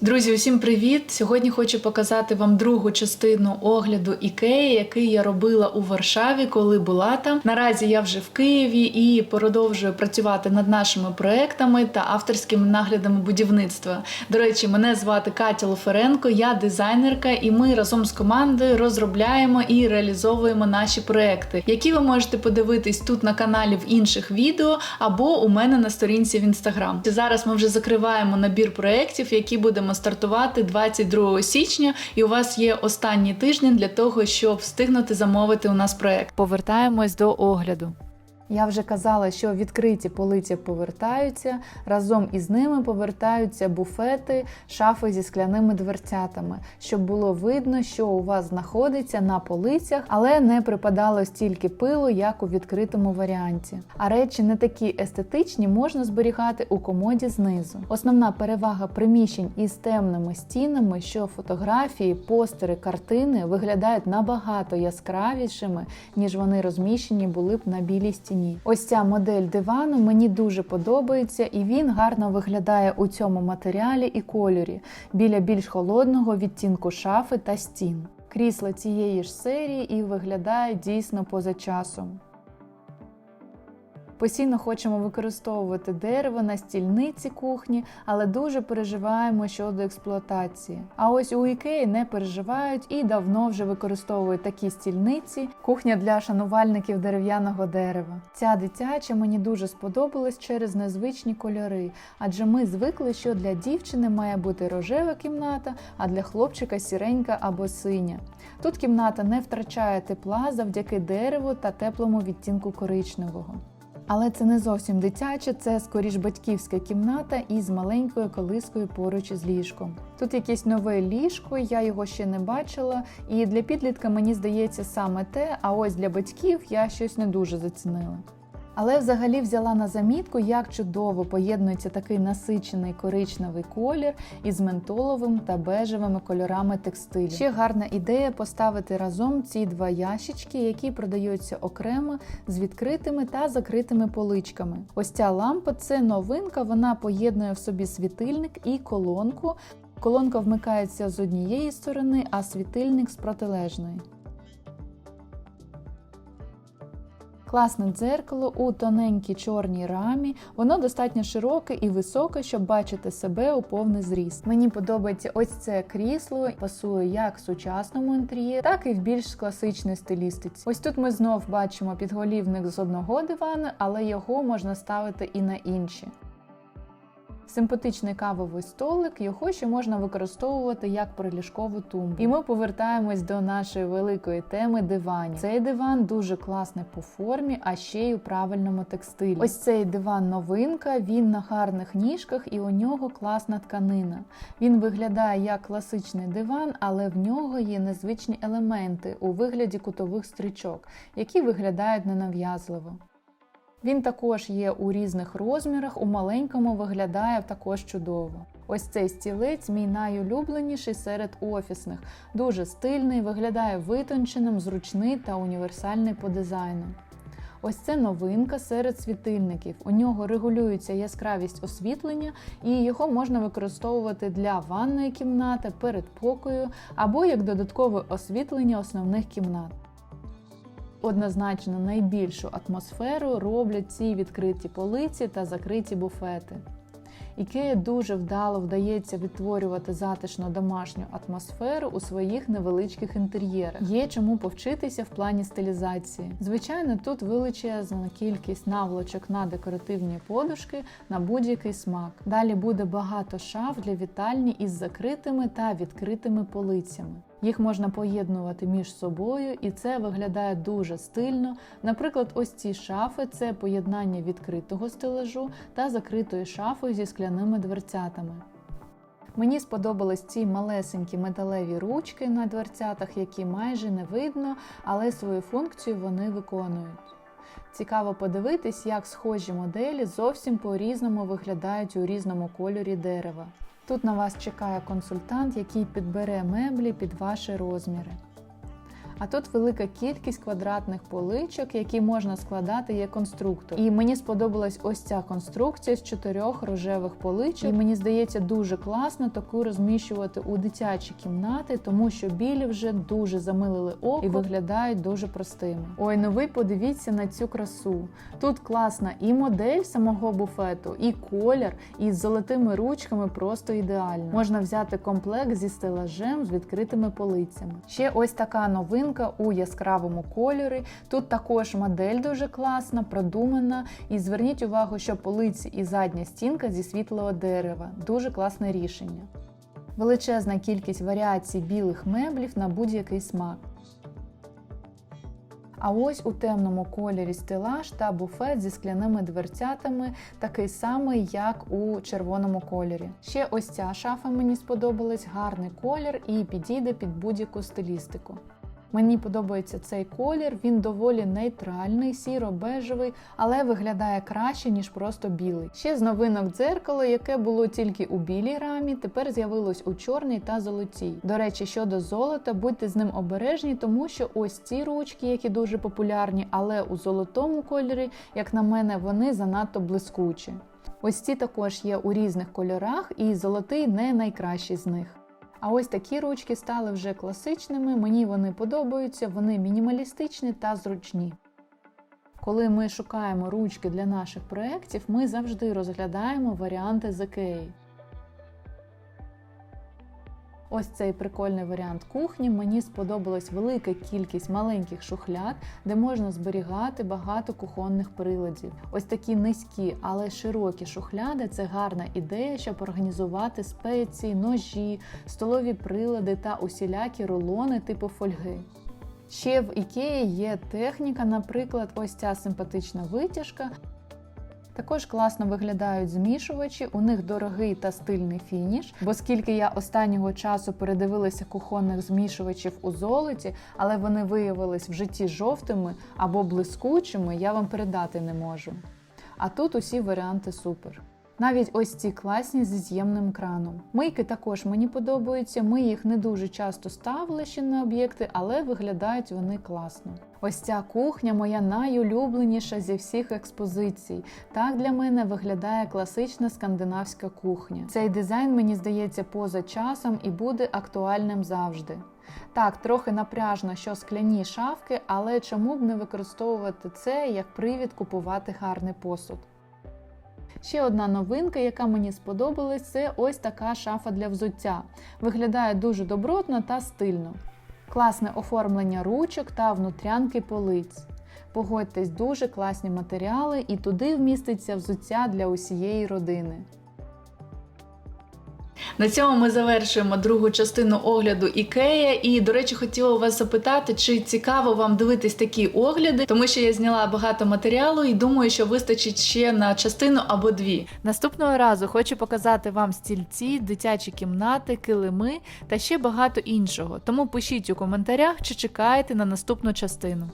Друзі, усім привіт! Сьогодні хочу показати вам другу частину огляду Ікеї, який я робила у Варшаві, коли була там. Наразі я вже в Києві і продовжую працювати над нашими проектами та авторськими наглядами будівництва. До речі, мене звати Катя Лоференко, я дизайнерка, і ми разом з командою розробляємо і реалізовуємо наші проекти, які ви можете подивитись тут на каналі в інших відео або у мене на сторінці в інстаграм. Зараз ми вже закриваємо набір проєктів, які будемо стартувати 22 січня, і у вас є останні тижні для того, щоб встигнути замовити у нас проект. Повертаємось до огляду. Я вже казала, що відкриті полиці повертаються, разом із ними повертаються буфети, шафи зі скляними дверцятами, щоб було видно, що у вас знаходиться на полицях, але не припадало стільки пилу, як у відкритому варіанті. А речі не такі естетичні можна зберігати у комоді знизу. Основна перевага приміщень із темними стінами, що фотографії, постери, картини виглядають набагато яскравішими, ніж вони розміщені були б на білій стіні. Ось ця модель дивану мені дуже подобається, і він гарно виглядає у цьому матеріалі і кольорі біля більш холодного відтінку шафи та стін. Крісло цієї ж серії і виглядає дійсно поза часом. Постійно хочемо використовувати дерево на стільниці кухні, але дуже переживаємо щодо експлуатації. А ось у Ікеї не переживають і давно вже використовують такі стільниці, кухня для шанувальників дерев'яного дерева. Ця дитяча мені дуже сподобалась через незвичні кольори, адже ми звикли, що для дівчини має бути рожева кімната, а для хлопчика сіренька або синя. Тут кімната не втрачає тепла завдяки дереву та теплому відтінку коричневого. Але це не зовсім дитяче, це скоріш батьківська кімната із маленькою колискою поруч із ліжком. Тут якесь нове ліжко, я його ще не бачила, і для підлітка мені здається саме те, а ось для батьків я щось не дуже зацінила. Але взагалі взяла на замітку, як чудово поєднується такий насичений коричневий колір із ментоловим та бежевими кольорами текстилю. Ще гарна ідея поставити разом ці два ящички, які продаються окремо з відкритими та закритими поличками. Ось ця лампа це новинка, вона поєднує в собі світильник і колонку. Колонка вмикається з однієї сторони, а світильник з протилежної. Класне дзеркало у тоненькій чорній рамі. Воно достатньо широке і високе, щоб бачити себе у повний зріст. Мені подобається ось це крісло, пасує як в сучасному інтер'єрі, так і в більш класичній стилістиці. Ось тут ми знов бачимо підголівник з одного дивана, але його можна ставити і на інші. Симпатичний кавовий столик, його ще можна використовувати як приліжкову тумбу. І ми повертаємось до нашої великої теми диванів. Цей диван дуже класний по формі, а ще й у правильному текстилі. Ось цей диван новинка, він на гарних ніжках і у нього класна тканина. Він виглядає як класичний диван, але в нього є незвичні елементи у вигляді кутових стрічок, які виглядають ненав'язливо. Він також є у різних розмірах, у маленькому виглядає також чудово. Ось цей стілець мій найулюбленіший серед офісних, дуже стильний, виглядає витонченим, зручний та універсальний по дизайну. Ось це новинка серед світильників. У нього регулюється яскравість освітлення, і його можна використовувати для ванної кімнати, передпокою або як додаткове освітлення основних кімнат. Однозначно найбільшу атмосферу роблять ці відкриті полиці та закриті буфети. Ікея дуже вдало вдається відтворювати затишну домашню атмосферу у своїх невеличких інтер'єрах. Є чому повчитися в плані стилізації. Звичайно, тут величезна кількість наволочок на декоративні подушки на будь-який смак. Далі буде багато шаф для вітальні із закритими та відкритими полицями. Їх можна поєднувати між собою, і це виглядає дуже стильно. Наприклад, ось ці шафи це поєднання відкритого стележу та закритої шафи зі скляними дверцятами. Мені сподобались ці малесенькі металеві ручки на дверцятах, які майже не видно, але свою функцію вони виконують. Цікаво подивитись, як схожі моделі зовсім по-різному виглядають у різному кольорі дерева. Тут на вас чекає консультант, який підбере меблі під ваші розміри. А тут велика кількість квадратних поличок, які можна складати як конструктор. І мені сподобалась ось ця конструкція з чотирьох рожевих поличок. І мені здається дуже класно таку розміщувати у дитячі кімнати, тому що білі вже дуже замилили око і виглядають дуже простими. Ой, ну ви подивіться на цю красу. Тут класна і модель самого буфету, і колір, і з золотими ручками просто ідеально. Можна взяти комплект зі стелажем з відкритими полицями. Ще ось така новинка у яскравому кольорі. Тут також модель дуже класна, продумана. І зверніть увагу, що полиці і задня стінка зі світлого дерева. Дуже класне рішення. Величезна кількість варіацій білих меблів на будь-який смак. А ось у темному кольорі стелаж та буфет зі скляними дверцятами, такий самий, як у червоному кольорі. Ще ось ця шафа мені сподобалась, гарний колір і підійде під будь-яку стилістику. Мені подобається цей колір, він доволі нейтральний, сіро-бежевий, але виглядає краще, ніж просто білий. Ще з новинок дзеркало, яке було тільки у білій рамі, тепер з'явилось у чорній та золотій. До речі, щодо золота, будьте з ним обережні, тому що ось ці ручки, які дуже популярні, але у золотому кольорі, як на мене, вони занадто блискучі. Ось ці також є у різних кольорах, і золотий не найкращий з них. А ось такі ручки стали вже класичними, мені вони подобаються, вони мінімалістичні та зручні. Коли ми шукаємо ручки для наших проєктів, ми завжди розглядаємо варіанти з Ікеї. Ось цей прикольний варіант кухні. Мені сподобалась велика кількість маленьких шухляд, де можна зберігати багато кухонних приладів. Ось такі низькі, але широкі шухляди це гарна ідея, щоб організувати спеції, ножі, столові прилади та усілякі рулони типу фольги. Ще в Ікеї є техніка, наприклад, ось ця симпатична витяжка. Також класно виглядають змішувачі, у них дорогий та стильний фініш. Бо скільки я останнього часу передивилася кухонних змішувачів у золоті, але вони виявились в житті жовтими або блискучими, я вам передати не можу. А тут усі варіанти супер. Навіть ось ці класні зі з'ємним краном. Мийки також мені подобаються. Ми їх не дуже часто ставили ще на об'єкти, але виглядають вони класно. Ось ця кухня моя найулюбленіша зі всіх експозицій. Так для мене виглядає класична скандинавська кухня. Цей дизайн мені здається поза часом і буде актуальним завжди. Так, трохи напряжно, що скляні шафки, але чому б не використовувати це як привід купувати гарний посуд? Ще одна новинка, яка мені сподобалась, це ось така шафа для взуття. Виглядає дуже добротно та стильно. Класне оформлення ручок та внутрянки полиць. Погодьтесь, дуже класні матеріали, і туди вміститься взуття для усієї родини. На цьому ми завершуємо другу частину огляду Ікея. І, до речі, хотіла вас запитати, чи цікаво вам дивитись такі огляди, тому що я зняла багато матеріалу і думаю, що вистачить ще на частину або дві. Наступного разу хочу показати вам стільці, дитячі кімнати, килими та ще багато іншого. Тому пишіть у коментарях, чи чекаєте на наступну частину.